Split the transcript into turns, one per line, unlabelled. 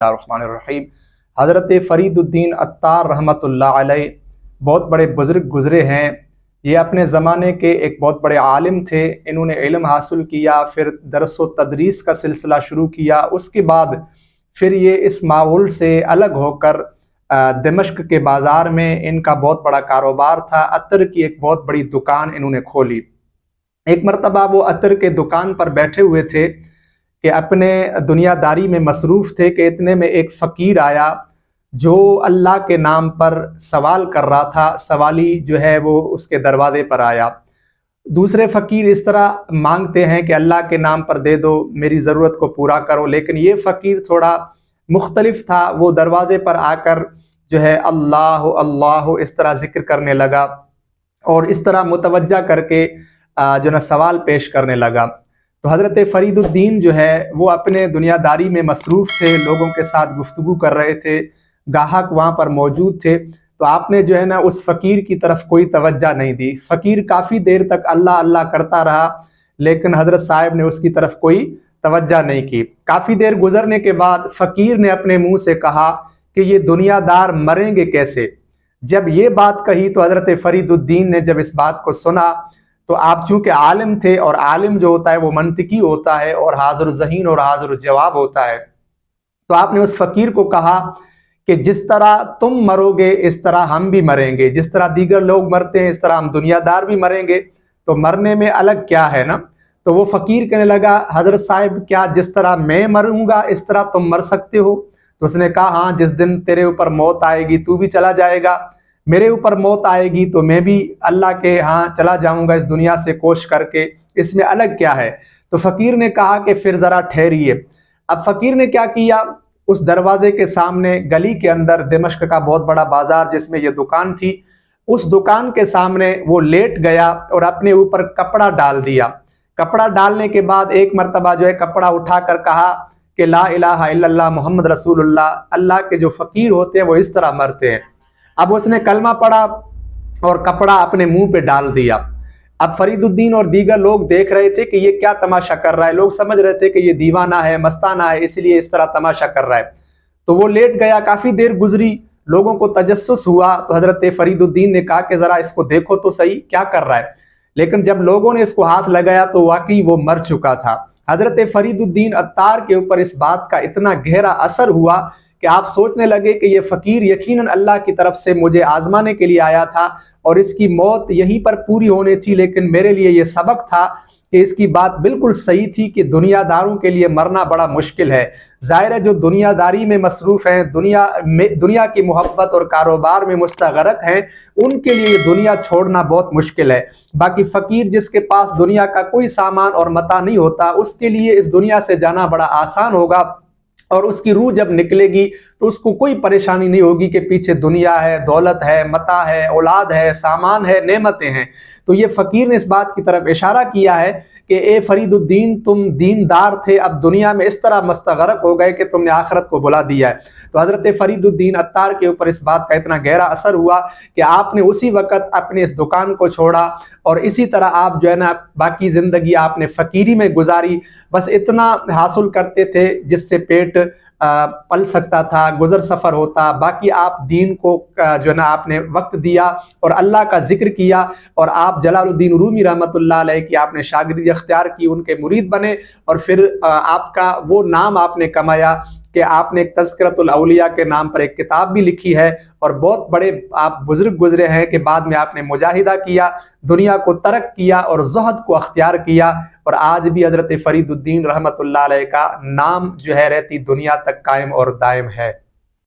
रहीम हज़रत फ़रीदुद्दीन अत्तार अलैह, बहुत बड़े बुज़ुर्ग गुज़रे हैं। ये अपने ज़माने के एक बहुत बड़े आलिम थे। इन्होंने इल्म हासिल किया, फिर दरस व तदरीस का सिलसिला शुरू किया। उसके बाद फिर ये इस माहौल से अलग होकर दमश्क के बाज़ार में इनका बहुत बड़ा कारोबार था। अतर की एक बहुत बड़ी दुकान इन्होंने खोली। एक मरतबा वो अतर के दुकान पर बैठे हुए थे। कि अपने दुनियादारी में मसरूफ़ थे कि इतने में एक फ़कीर आया जो अल्लाह के नाम पर सवाल कर रहा था, सवाली जो है वो उसके दरवाजे पर आया। दूसरे फ़कीर इस तरह मांगते हैं कि अल्लाह के नाम पर दे दो, मेरी ज़रूरत को पूरा करो, लेकिन ये फ़कीर थोड़ा मुख्तलिफ़ था। वो दरवाज़े पर आकर जो है अल्लाह अल्लाह इस तरह ज़िक्र करने लगा और इस तरह मुतवजा करके जो ना सवाल पेश करने लगा। तो हज़रत फ़रीदुद्दीन जो है, वो अपने दुनियादारी में मसरूफ़ थे, लोगों के साथ गुफ्तु कर रहे थे, गाहक वहाँ पर मौजूद थे। तो आपने जो है ना, उस फ़कीर की तरफ़ कोई तवज्जा नहीं दी। फ़कीर काफ़ी देर तक अल्लाह अल्लाह करता रहा, लेकिन हज़रत साहब ने उसकी तरफ़ कोई तवज्जा नहीं की। काफ़ी देर गुजरने के बाद फ़कीर ने अपने मुँह से कहा कि ये दुनियादार मरेंगे कैसे? जब ये बात कही तो हज़रत फ़रीदुद्दीन ने जब इस बात को सुना तो आप चूँकि आलिम थे और आलिम जो होता है वो मनतिकी होता है और हाजिर जहीन और हाजिर जवाब होता है तो आपने उस फ़कीर को कहा कि जिस तरह तुम मरोगे, इस तरह हम भी मरेंगे। जिस तरह दीगर लोग मरते हैं, इस तरह हम दुनियादार भी मरेंगे। तो मरने में अलग क्या है ना? तो वो फ़कीर कहने लगा, हज़रत साहिब, क्या जिस तरह मैं मरूँगा, इस तरह तुम मर सकते हो? तो उसने कहा हाँ जिस दिन तेरे ऊपर मौत आएगी, तू भी चला जाएगा। मेरे ऊपर मौत आएगी तो मैं भी अल्लाह के हाँ चला जाऊँगा इस दुनिया से कोश करके। इसमें अलग क्या है? तो फ़कीर ने कहा कि फिर ज़रा ठहरिए। अब फ़कीर ने क्या किया? उस दरवाजे के सामने गली के अंदर दमश्क का बहुत बड़ा बाज़ार जिसमें यह दुकान थी, उस दुकान के सामने वो लेट गया और अपने ऊपर कपड़ा डाल दिया। कपड़ा डालने के बाद एक मरतबा जो है कपड़ा उठाकर कहा कि ला इलाहा इल्लल्लाह मोहम्मद रसूलुल्लाह, अल्लाह के जो फ़कीर होते हैं वो इस तरह मरते हैं। अब उसने कलमा पढ़ा और कपड़ा अपने मुँह पे डाल दिया। अब फरीदुद्दीन और दीगर लोग देख रहे थे कि ये क्या तमाशा कर रहा है। लोग समझ रहे थे कि ये दीवाना है, मस्ताना है, इसलिए इस तरह तमाशा कर रहा है। तो वो लेट गया। काफ़ी देर गुजरी। लोगों को तजस्स हुआ। तो हज़रत फरीदुद्दीन ने कहा कि जरा इसको देखो तो सही, क्या कर रहा है? लेकिन जब लोगों ने इसको हाथ लगाया तो वाकई वो मर चुका था। हज़रत फरीदुद्दीन अत्तार के ऊपर इस बात का इतना गहरा असर हुआ कि आप सोचने लगे कि ये फ़कीर यकीनन अल्लाह की तरफ़ से मुझे आजमाने के लिए आया था और इसकी मौत यहीं पर पूरी होनी थी, लेकिन मेरे लिए ये सबक था कि इसकी बात बिल्कुल सही थी कि दुनियादारों के लिए मरना बड़ा मुश्किल है। ज़ाहिर है जो दुनियादारी में मसरूफ़ हैं, दुनिया में, दुनिया की मोहब्बत और कारोबार में मुस्तरक हैं, उनके लिए दुनिया छोड़ना बहुत मुश्किल है। बाकी फ़कीर जिसके पास दुनिया का कोई सामान और मता नहीं होता, उसके लिए इस दुनिया से जाना बड़ा आसान होगा। और उसकी रूह जब निकलेगी तो उसको कोई परेशानी नहीं होगी कि पीछे दुनिया है, दौलत है, मता है, औलाद है, सामान है, नेमतें हैं। तो ये फ़कीर ने इस बात की तरफ़ इशारा किया है कि, ए फरीदुद्दीन, तुम दीनदार थे, अब दुनिया में इस तरह मस्तगरक हो गए कि तुमने आखरत को बुला दिया है। तो हज़रत फरीदुद्दीन अत्तार के ऊपर इस बात का इतना गहरा असर हुआ कि आपने उसी वक़्त अपने इस दुकान को छोड़ा और इसी तरह आप जो है ना, बाकी ज़िंदगी आपने फ़कीरी में गुजारी। बस इतना हासिल करते थे जिससे पेट पल सकता था गुजर सफ़र होता, बाकी आप दीन को जो ना, आपने वक्त दिया और अल्लाह का ज़िक्र किया और आप जलालुद्दीन रूमी रहमत की आपने शागिर्दी अख्तियार की, उनके मुरीद बने और फिर आपका वो नाम आपने कमाया कि आपने एक तस्करतुलौलिया के नाम पर एक किताब भी लिखी है और बहुत बड़े आप बुज़ुर्ग गुजरे हैं कि बाद में आपने मुजाहिदा किया, दुनिया को तरक किया और जहद को अख्तियार किया और आज भी हज़रत फरीदुद्दीन रहमत का नाम जो है रहती दुनिया तक कायम और दायम है।